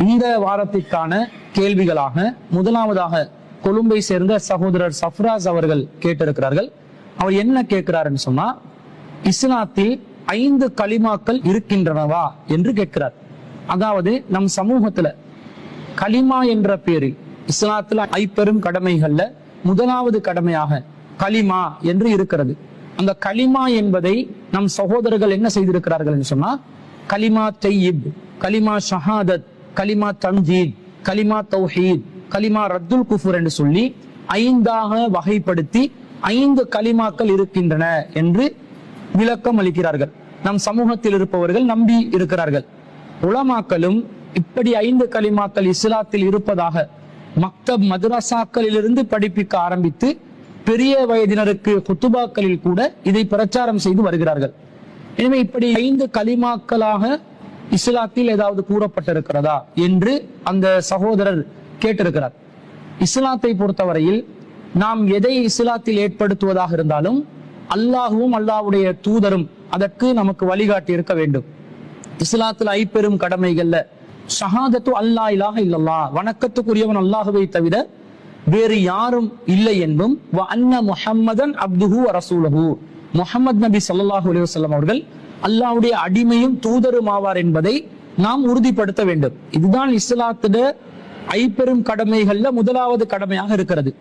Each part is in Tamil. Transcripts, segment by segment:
இந்த வாரத்திற்கான கேள்விகளாக முதலாவதாக கொழும்பை சேர்ந்த சகோதரர் சஃப்ராஸ் அவர்கள் கேட்டிருக்கிறார்கள். அவர் என்ன கேட்கிறாருன்னு சொன்னா இஸ்லாத்தில் ஐந்து களிமாக்கள் இருக்கின்றனவா என்று கேட்கிறார். அதாவது நம் சமூகத்துல கலிமா என்ற பேரில் இஸ்லாத்துல ஐப்பெரும் கடமைகள்ல முதலாவது கடமையாக கலிமா என்று இருக்கிறது. அந்த கலிமா என்பதை நம் சகோதரர்கள் என்ன செய்திருக்கிறார்கள் சொன்னா களிமா தெய்யிப் கலிமா ஷஹாதத் கலிமா தம்ஜீத் கலிமா தௌஹீத் கலிமா ரத்துல் குஃபுர் என்று சொல்லி ஐந்தாக வகைப்படுத்தி ஐந்து கலிமாக்கள் இருக்கின்றன என்று விளக்கம் அளிக்கிறார்கள். நம் சமூகத்தில் இருப்பவர்கள் நம்பி இருக்கிறார்கள். உலமாக்களும் இப்படி ஐந்து கலிமாக்கள் இஸ்லாத்தில் இருப்பதாக மக்தப் மதுரசாக்களிலிருந்து படிப்பிக்க ஆரம்பித்து பெரிய வயதினருக்கு குத்துபாக்களில் கூட இதை பிரச்சாரம் செய்து வருகிறார்கள். எனவே இப்படி ஐந்து கலிமாக்களாக இஸ்லாத்தில் ஏதாவது கூறப்பட்டிருக்கிறதா என்று அந்த சகோதரர் கேட்டிருக்கிறார். இஸ்லாத்தை பொறுத்தவரையில் நாம் எதை இஸ்லாத்தில் ஏற்படுத்துவதாக இருந்தாலும் அல்லாஹுவும் அல்லாஹ்வுடைய தூதரும் அதற்கு நமக்கு வழிகாட்டி இருக்க வேண்டும். இஸ்லாத்தில் ஐப்பெரும் கடமைகள்ல ஷஹாதத்து அல்லா இலாஹ இல்லல்லா வணக்கத்துக்குரியவன் அல்லாஹுவை தவிர வேறு யாரும் இல்லை என்பும் வ அன்ன முஹம்மதன் அப்துஹூ வ முகமது முஹம்மது நபி சல்லாஹூ அலி வஸல்லம் அவர்கள் அல்லாவுடைய அடிமையும் தூதரும் ஆவார் என்பதை நாம் உறுதிப்படுத்த வேண்டும். இதுதான் இஸ்லாத்திட ஐப்பெரும் கடமைகள்ல முதலாவது கடமையாக இருக்கிறது.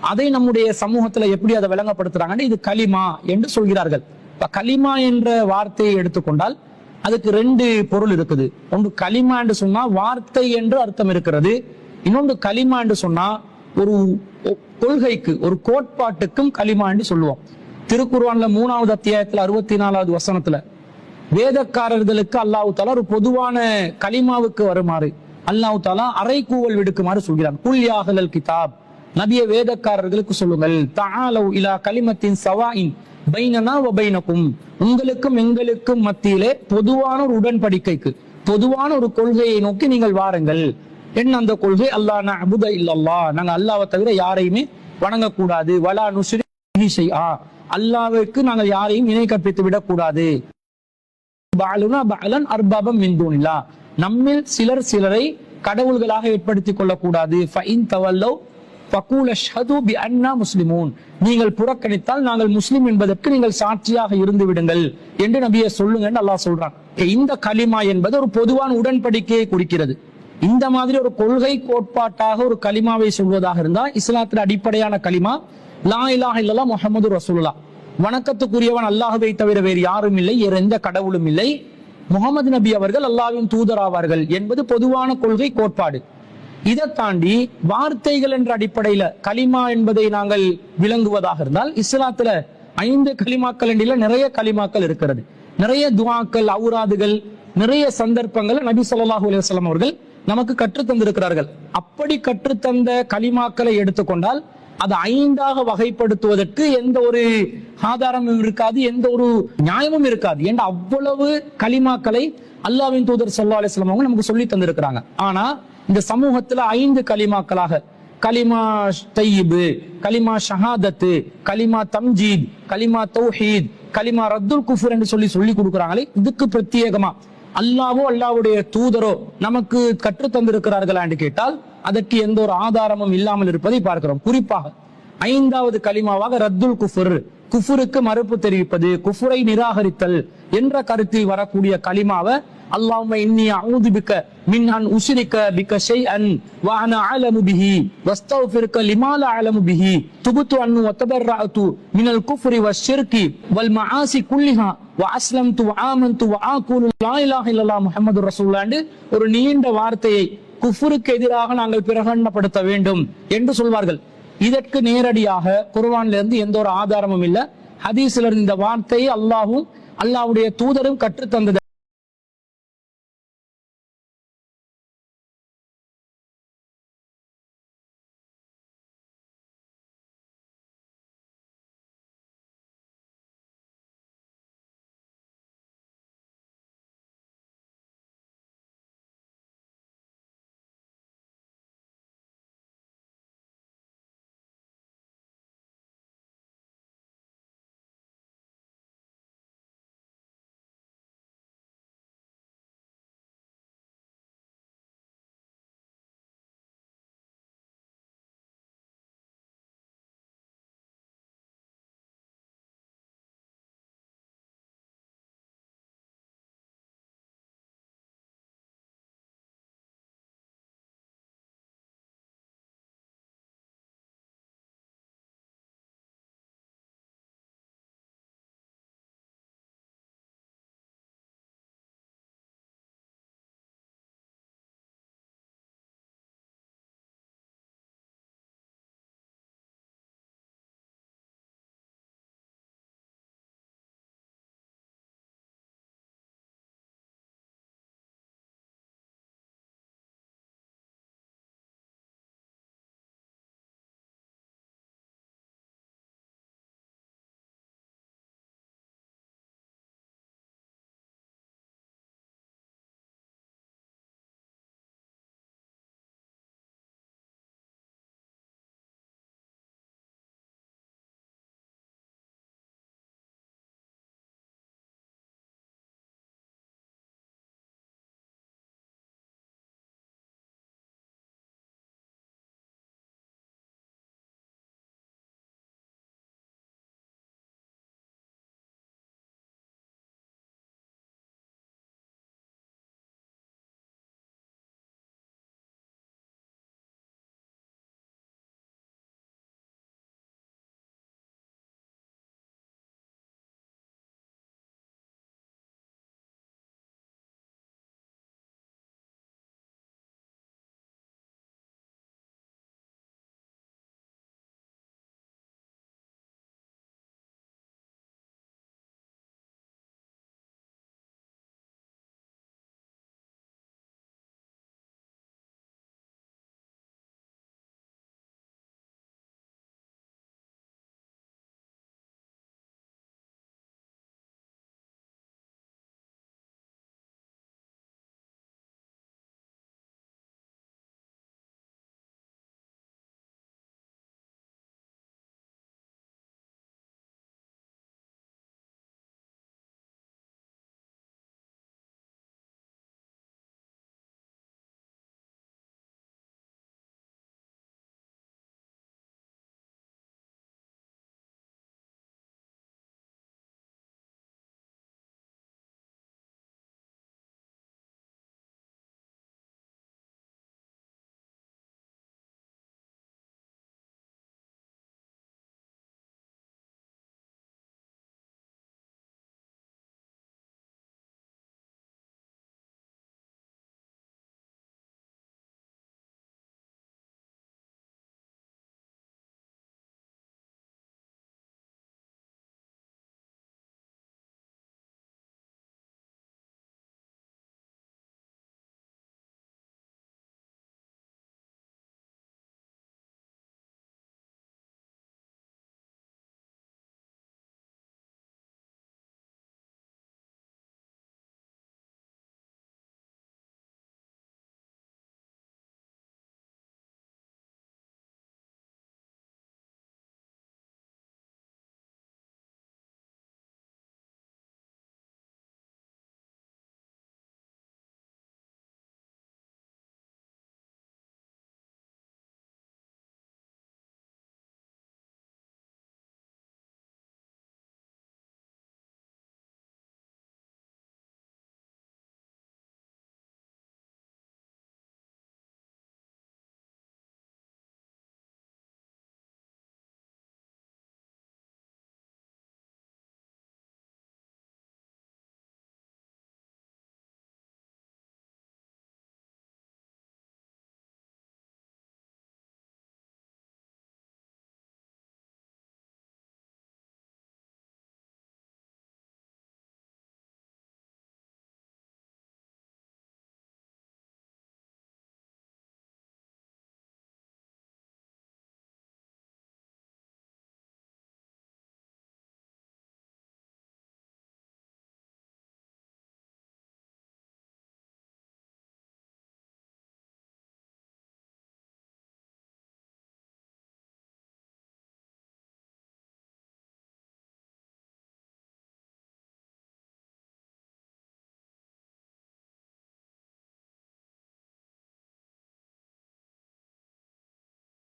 அதை நம்முடைய சமூகத்துல எப்படி அதை விளங்கப்படுத்துறாங்கன்னா இது கலிமா என்று சொல்கிறார்கள். இப்ப கலிமா என்ற வார்த்தையை எடுத்துக்கொண்டால் அதுக்கு ரெண்டு பொருள் இருக்குது. ஒன்று கலிமா என்று சொன்னா வார்த்தை என்று அர்த்தம் இருக்கிறது. இன்னொன்று கலிமா என்று சொன்னா ஒரு ஒ- கொள்கைக்கு ஒரு கோட்பாட்டுக்கும் கலிமா என்று சொல்லுவோம். திருக்குறான்ல மூணாவது அத்தியாயத்துல அறுபத்தி நாலாவது வசனத்துல வேதக்காரர்களுக்கு அல்லாஹ் தாலா ஒரு பொதுவான கலிமாவுக்கு வருமாறு அல்லாஹ் தாலா அறைகூவல் விடுக்குமாறு சொல்கிறான். குல் யாகலல் கிதாப். நபிய வேதக்காரர்களுக்கு சொல்லுங்கள். தாலவ் இலா கலிமத்தின் சவாயின் பைனனா வ பைனக்கும். உங்களுக்கும் எங்களுக்கும் மத்தியிலே பொதுவான ஒரு உடன்படிக்கைக்கு பொதுவான ஒரு கொள்கையை நோக்கி நீங்கள் வாருங்கள். என்ன அந்த கொள்கை? அல்லாஹ் அபுத இல்லல்லா. நாங்க அல்லாவை தவிர யாரையுமே வணங்கக்கூடாது. வலா நுஸ்ரி ஆ அல்லாஹ்வுக்கு நாங்கள் யாரையும் இணை கற்பித்து விடக்கூடாது. கூடாது பாலன் அர்பாபம் மின்தூனில்லா நம்மில் சிலர் சிலரை கடவுள்களாக ஏற்படுத்திக் கொள்ளக்கூடாது. முஸ்லிமூன். நீங்கள் புறக்கணித்தால் நாங்கள் முஸ்லிம் என்பதற்கு நீங்கள் சாட்சியாக இருந்து விடுங்கள் என்று நபியை சொல்லுங்கன்னு அல்லா சொல்றான். இந்த கலிமா என்பது ஒரு பொதுவான உடன்படிக்கையை குறிக்கிறது. இந்த மாதிரி ஒரு கொள்கை கோட்பாட்டாக ஒரு கலிமாவை சொல்வதாக இருந்தால் இஸ்லாத்தில் அடிப்படையான கலிமா லா இலாஹ இல்லல்லா முகமது ரசூலுல்லாஹ். வணக்கத்துக்குரியவன் அல்லாஹுவை தவிர வேறு யாரும் இல்லை வேறு எந்த கடவுளும் இல்லை. முகமது நபி அவர்கள் அல்லாவின் தூதராவார்கள் என்பது பொதுவான கொள்கை கோட்பாடு. இதை தாண்டி வார்த்தைகள் என்ற அடிப்படையில கலிமா என்பதை நாங்கள் விளங்குவதாக இருந்தால் இஸ்லாத்துல ஐந்து கலிமாக்கள் என்றில நிறைய கலிமாக்கள் இருக்கிறது. நிறைய துவாக்கள் அவுராதுகள் நிறைய சந்தர்ப்பங்கள் நபி சொல்லாஹு அலுவலம் அவர்கள் நமக்கு கற்றுத்தந்திருக்கிறார்கள். அப்படி கற்றுத்தந்த கலிமாக்களை எடுத்துக்கொண்டால் அது ஐந்தாக வகைப்படுத்துவதற்கு எந்த ஒரு ஆதாரமும் இருக்காது எந்த ஒரு நியாயமும் இருக்காது. ஏன்னா அவ்வளவு கலிமாக்களை அல்லாஹ்வின் தூதர் ஸல்லல்லாஹு அலிஸ்லாம் அவங்க நமக்கு சொல்லி தந்திருக்கிறாங்க. ஆனா இந்த சமூகத்துல ஐந்து கலிமாக்களாக கலிமா தையிபு கலிமா ஷஹாதத்து கலிமா தம்ஜீத் கலிமா தௌஹீத் கலிமா ரத்துல் குஃபுர் என்று சொல்லி சொல்லி கொடுக்குறாங்களே இதுக்கு பிரத்யேகமா அல்லாவோ அல்லாவுடைய தூதரோ நமக்கு கற்று தந்திருக்கிறார்களா என்று கேட்டால் அதற்கு எந்த ஒரு ஆதாரமும் இல்லாமல் இருப்பதை பார்க்கிறோம். குறிப்பாக ஐந்தாவது கலிமாவாக ரத்துல் குஃபுர். குஃபுருக்கு மறுப்பு தெரிவிப்பது குஃபுரை நிராகரித்தல் என்ற கருத்தில் வரக்கூடிய கலிமாவை அல்லாஹ்ம இன்னி அஊது பிக்க மின் அன் உஷ்ரிக பிக்க ஷைஅன் வ அன அலமு பிஹி வஸ்தக்ஃபிருக லிமா லா அலமு பிஹி துபுத்து அன்னு வதபர்ரஅது மினல் குஃப்ரி வஷ்ஷிர்கி வல் மஆசி குல்லிஹா வ அஸ்லம்து வ ஆமன்து வ ஆகுலு லா இலாஹ இல்லல்லாஹ் முஹம்மது ரசூலுல்லாஹ் ஒரு நீண்ட வார்த்தையை குஃபுருக்கு எதிராக நாங்கள் பிரகடனப்படுத்த வேண்டும் என்று சொல்வார்கள். இதற்கு நேரடியாக குர்வான்ல இருந்து எந்த ஒரு ஆதாரமும் இல்ல. ஹதீஸ்ல இருந்து இந்த வார்த்தையை அல்லாஹ்வும் அல்லாவுடைய தூதரும் கற்றுத்தந்தது.